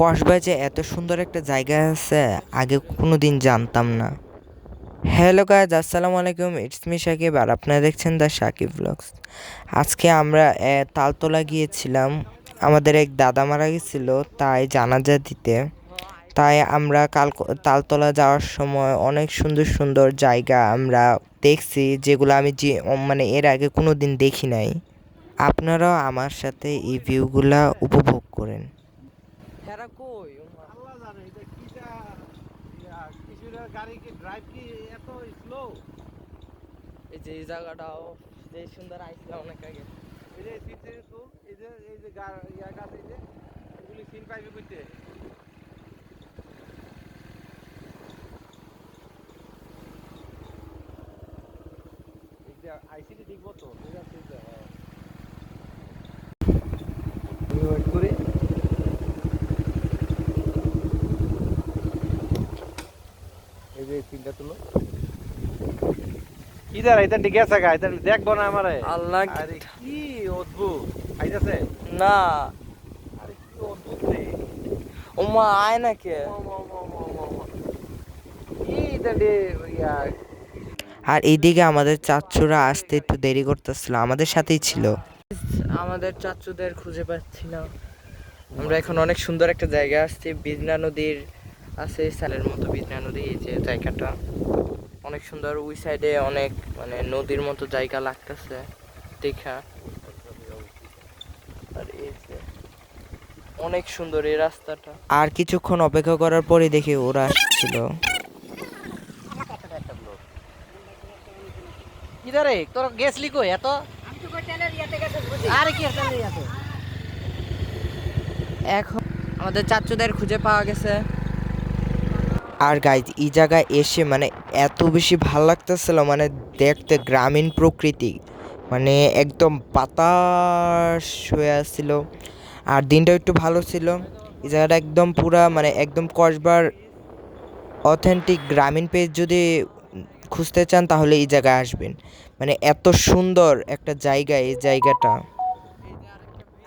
কসবায় যে এত সুন্দর একটা জায়গা আছে, আগে কোনো দিন জানতাম না। হ্যালো গাইজ আসসালামু আলাইকুম ইটস মি সাকিব আর আপনারা দেখছেন দ্য সাকিব ব্লগস আজকে আমরা তালতলা গিয়েছিলাম। আমাদের এক দাদা মারা গেছিল, তাই জানাজা দিতে। তাই আমরা কাল, তালতলা যাওয়ার সময় অনেক সুন্দর সুন্দর জায়গা আমরা দেখছি, যেগুলো আমি যে মানে এর আগে কোনো দিন দেখি নাই। আপনারাও আমার সাথে এই ভিউগুলা উপভোগ করেন। আল্লাহ জানে এটা কিটা ইয়া, কিশোরের গাড়ি কি ড্রাইভ কি এত স্লো এই যে এই জায়গাটাও যে সুন্দর আইসলাম অনেক আগে এই যে সিট তো এই যে এই যে ইয়া গাছ এই যে এগুলি সিন পাইবে কইতে এই আইসিটি দেখব তো ঠিক আছে হ্যাঁ। ওয়েট করি সিনটা তুলো। ইদার এটা ঠিক আছে গা এটা দেখব না আমারে। আল্লাহ আরে কি অদ্ভুত। আইতাছে? না। আরে কি অদ্ভুত রে। ওমা আয় না কে? আর এইদিকে আমাদের চাচুরা আসতে একটু দেরি করতেছিল আমাদের সাথেই ছিল। আমাদের চাচুদের খুঁজে পাচ্ছি না। আমরা এখন অনেক সুন্দর একটা জায়গা আসছি বিজনা নদীর আছে সালের মতো বিজনা নদী এই যে জায়গাটা। অনেক সুন্দর ওই সাইডে অনেক মানে নদীর মতো জায়গা লাগতেছে দেখা। আর এই যে অনেক সুন্দর এই রাস্তাটা। আর কিছুক্ষণ অপেক্ষা করার পরে দেখি ওরা আসছিল। ইদারে তোর গ্যাস লিক হই এত? আরে কি এখন আমাদের চাচুদের খুঁজে পাওয়া গেছে। আর গাইজ এই জায়গায় এসে মানে এত বেশি ভালো লাগতেছিল মানে দেখতে গ্রামীণ প্রকৃতি। মানে একদম বাতাস হয়ে আসছিল আর দিনটা একটু ভালো ছিল। এই জায়গাটা একদম পুরা মানে একদম কসবার অথেন্টিক গ্রামীণ পেজ যদি খুঁজতে চান, তাহলে এই জায়গায় আসবেন। মানে এত সুন্দর একটা জায়গা এই জায়গাটা।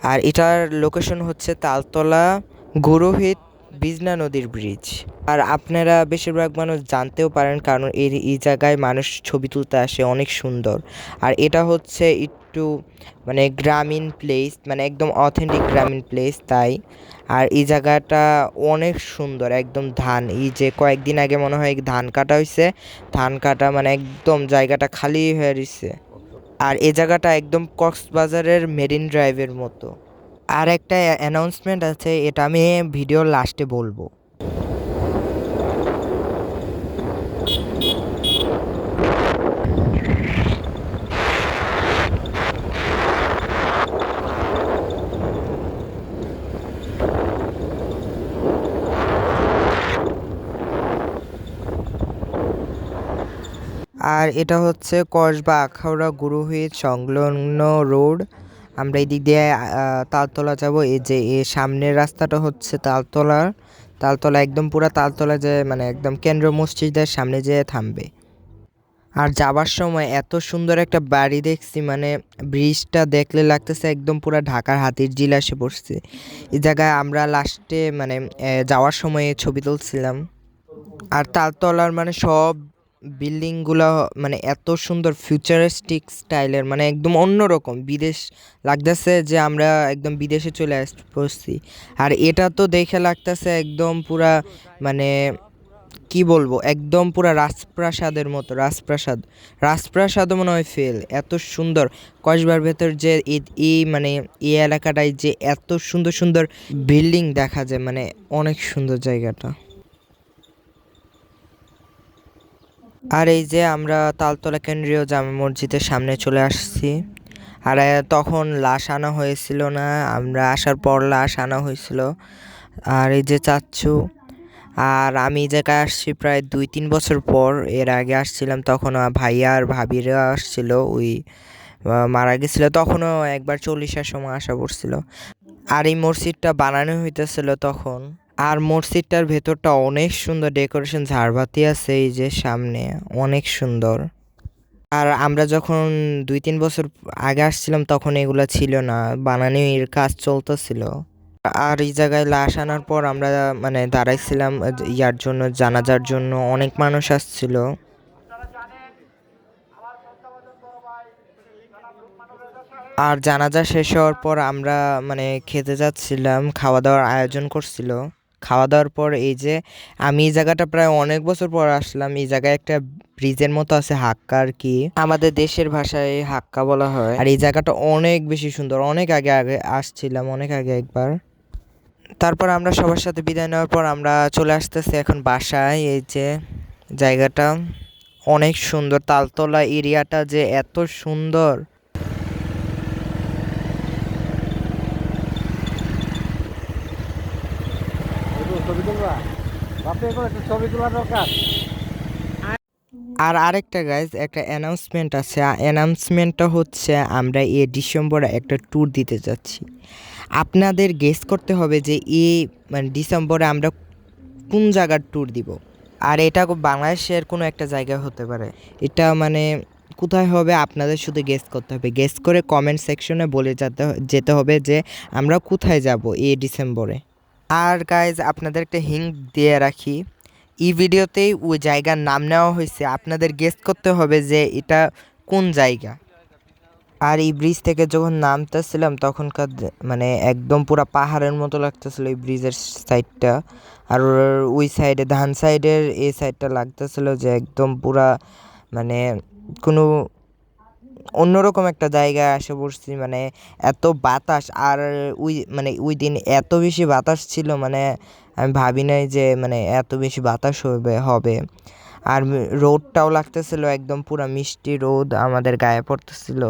আর এটার লোকেশন হচ্ছে তালতলা গুরুহিত বিজনা নদীর ব্রিজ আর আপনারা বেশিরভাগ মানুষ জানতেও পারেন কারণ এই এই জায়গায় মানুষ ছবি তুলতে আসে অনেক সুন্দর। আর এটা হচ্ছে একটু মানে গ্রামীণ প্লেস মানে একদম অথেন্টিক গ্রামীণ প্লেস তাই। আর এই জায়গাটা অনেক সুন্দর, একদম ধান। এই যে কয়েকদিন আগে মনে হয় ধান কাটা হয়েছে ধান কাটা মানে একদম জায়গাটা খালি হয়ে রয়েছে আর এই জায়গাটা একদম কক্সবাজারের মেরিন ড্রাইভের মতো। আর একটা অ্যানাউন্সমেন্ট আছে, এটা আমি ভিডিওর লাস্টে বলব। আর এটা হচ্ছে কসবা আখাউড়া গুরুহিত সংলগ্ন রোড। আমরা এই দিক দিয়ে তালতলা যাব। এই যে এর সামনের রাস্তাটা হচ্ছে তালতলা তালতলা একদম পুরা তালতলা যে মানে একদম কেন্দ্র মসজিদের সামনে যেয়ে থামবে। আর যাবার সময় এত সুন্দর একটা বাড়ি দেখছি মানে ব্রিজটা দেখলে লাগতেছে একদম পুরা ঢাকার হাতির জিল এসে পড়ছে। এই জায়গায় আমরা লাস্টে মানে যাওয়ার সময় ছবি তুলছিলাম। আর তালতলার মানে সব বিল্ডিংগুলো মানে এত সুন্দর ফিউচারিস্টিক স্টাইলের মানে একদম অন্যরকম। বিদেশ লাগতেছে যে আমরা একদম বিদেশে চলে আস, পড়ছি। আর এটা তো দেখে লাগতেছে একদম পুরা মানে কি বলব, একদম পুরা রাজপ্রাসাদের মতো, রাজপ্রাসাদ। রাজপ্রাসাদও মনে হয় ফেল এত সুন্দর। কসবার ভেতর যে এই- মানে এই এলাকাটায় যে এত সুন্দর সুন্দর বিল্ডিং দেখা যায় মানে অনেক সুন্দর জায়গাটা। আর এই যে আমরা তালতলা কেন্দ্রীয় জামা মসজিদের সামনে চলে আসছি। আর তখন লাশ আনা হয়েছিল না, আমরা আসার পর লাশ আনা হয়েছিল। আর এই যে চাচ্ছু আর আমি জায়গায় আসছি প্রায় দুই তিন বছর পর, এর আগে আসছিলাম তখন ভাইয়া আর ভাবিরা আসছিল, ওই মারা গেছিল, তখনও একবার চল্লিশের সময় আসা পড়ছিল। আর এই মসজিদটা বানানো হইতেছিল তখন। আর মসজিদটার ভেতরটা অনেক সুন্দর ডেকোরেশন ঝাড়বাতি আছে, এই যে সামনে অনেক সুন্দর। আর আমরা যখন দুই তিন বছর আগে আসছিলাম তখন এগুলো ছিল না, বানানোর কাজ চলতেছিল। আর এই জায়গায় লাশ আনার পর আমরা মানে দাঁড়াইছিলাম, ইয়ার জন্য, জানাজার জন্য অনেক মানুষ আসছিল। আর জানাজা শেষ হওয়ার পর আমরা মানে খেতে যাচ্ছিলাম, খাওয়া দাওয়ার আয়োজন করছিল। খাওয়া দাওয়ার পর এই যে আমি এই জায়গাটা প্রায় অনেক বছর পর আসলাম, এই জায়গায় একটা ব্রিজের মতো আছে হাক্কা আর কি। আমাদের দেশের ভাষায় হাক্কা বলা হয়। আর এই জায়গাটা অনেক বেশি সুন্দর, অনেক আগে আগে আসছিলাম, অনেক আগে একবার। তারপর আমরা সবার সাথে বিদায় নেওয়ার পর আমরা চলে আসতেছি এখন বাসায়, এই যে জায়গাটা। অনেক সুন্দর, তালতলা এরিয়াটা যে এত সুন্দর একটু ছবি তুলবা আর আরেকটা গাইজ একটা অ্যানাউন্সমেন্ট আছে। অ্যানাউন্সমেন্টটা হচ্ছে, আমরা এ ডিসেম্বরে একটা ট্যুর দিতে যাচ্ছি। আপনাদের গেস করতে হবে যে এ মানে ডিসেম্বরে আমরা কোন জায়গার ট্যুর দিব? আর এটা বাংলাদেশের কোনো একটা জায়গায় হতে পারে। এটা মানে কোথায় হবে আপনাদের শুধু গেস করতে হবে। গেস করে কমেন্ট সেকশনে বলে যেতে যেতে হবে যে আমরা কোথায় যাব এ ডিসেম্বরে। আর গাইজ আপনাদের একটা হিঙ্ক দিয়ে রাখি, এই ভিডিওতেই ওই জায়গার নাম নেওয়া হয়েছে। আপনাদের গেস্ট করতে হবে যে এটা কোন জায়গা। আর এই ব্রিজ থেকে যখন নামতেছিলাম, তখনকার মানে একদম পুরো পাহাড়ের মতো লাগতেছিল এই ব্রিজের সাইডটা আর ওই সাইডে ধান সাইডের এই সাইডটা লাগতেছিল যে একদম পুরা মানে কোনো অন্যরকম একটা জায়গায় আসে বসছি মানে এত বাতাস আর ওই মানে ওই দিন এত বেশি বাতাস ছিল মানে আমি ভাবি নাই যে মানে এত বেশি বাতাস হবে হবে। আর রোদটাও লাগতেছিল, একদম পুরা মিষ্টি রোদ আমাদের গায়ে পড়তেছিল।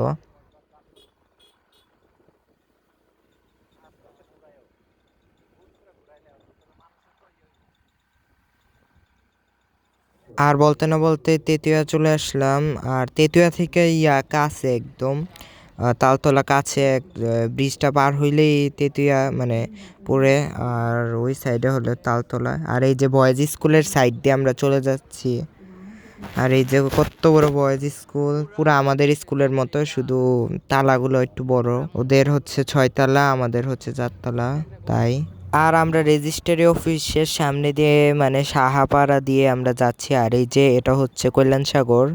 আর বলতে না বলতে তেতুয়া চলে আসলাম। আর তেতুয়া থেকে ইয়া কাছে একদম তালতলা কাছে এক ব্রিজটা পার হইলেই তেতুয়া মানে পড়ে। আর ওই সাইডে হলো তালতলা। আর এই যে বয়েজ স্কুলের সাইড দিয়ে আমরা চলে যাচ্ছি। আর এই যে কত বড় বয়েজ স্কুল পুরো আমাদের স্কুলের মতো, শুধু তালাগুলো একটু বড়। ওদের হচ্ছে ছয়তলা, আমাদের হচ্ছে চারতলা, তাই। আর আমরা রেজিস্ট্রারি অফিসের সামনে দিয়ে মানে সাহাপাড়া দিয়ে আমরা যাচ্ছি। আর এই যে এটা হচ্ছে কল্যাণ সাগর।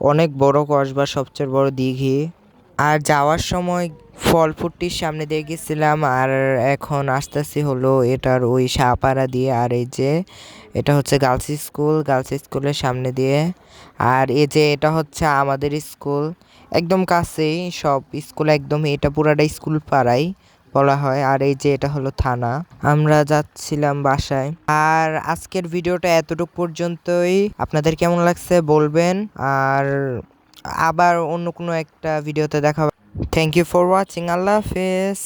অনেক বড় কসবা, সবচেয়ে বড় দিঘি। আর যাওয়ার সময় ফলফুটির সামনে দিয়ে গেছিলাম। আর এখন আসতেছি হলো এটার ওই সাহাপাড়া দিয়ে। আর এই যে এটা হচ্ছে গার্লস স্কুল গার্লস স্কুলের সামনে দিয়ে। আর এই যে এটা হচ্ছে আমাদের স্কুল একদম কাছেই সব স্কুল একদম এটা পুরাটা স্কুল পাড়াই বলা হয়। আর এই যে এটা হলো থানা। আমরা যাচ্ছিলাম বাসায়। আর আজকের ভিডিওটা এতটুকু পর্যন্তই। আপনাদের কেমন লাগছে বলবেন। আর আবার অন্য কোনো একটা ভিডিওতে দেখা থ্যাংক ইউ ফর ওয়াচিং আল্লাহ হাফেজ।